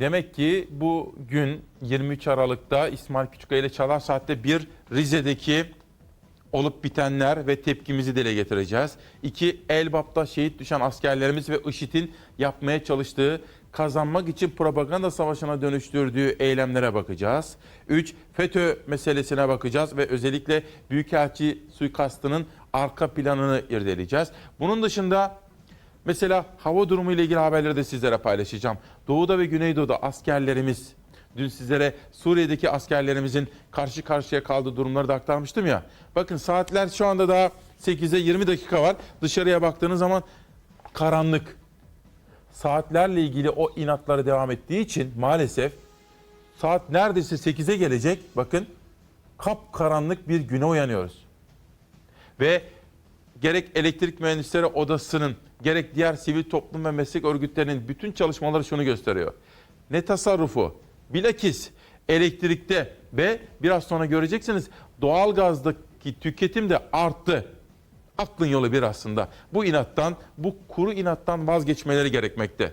Demek ki bu gün 23 Aralık'ta İsmail Küçükkaya ile Çalar Saat'te bir Rize'deki olup bitenler ve tepkimizi dile getireceğiz. İki, Elbap'ta şehit düşen askerlerimiz ve IŞİD'in yapmaya çalıştığı kazanmak için propaganda savaşına dönüştürdüğü eylemlere bakacağız. Üç, FETÖ meselesine bakacağız ve özellikle Büyükelçi suikastının arka planını irdeleyeceğiz. Bunun dışında mesela hava durumu ile ilgili haberleri de sizlere paylaşacağım. Doğuda ve Güneydoğu'da askerlerimiz Dün sizlere Suriye'deki askerlerimizin karşı karşıya kaldığı durumları da aktarmıştım ya. Bakın saatler şu anda daha 8'e 20 dakika var. Dışarıya baktığınız zaman karanlık. Saatlerle ilgili o inatları devam ettiği için maalesef saat neredeyse 8'e gelecek. Bakın kap karanlık bir güne uyanıyoruz. Ve gerek elektrik mühendisleri odasının gerek diğer sivil toplum ve meslek örgütlerinin bütün çalışmaları şunu gösteriyor. Ne tasarrufu, bilakis elektrikte ve biraz sonra göreceksiniz doğalgazdaki tüketim de arttı. Aklın yolu bir aslında. Bu inattan, bu kuru inattan vazgeçmeleri gerekmekte.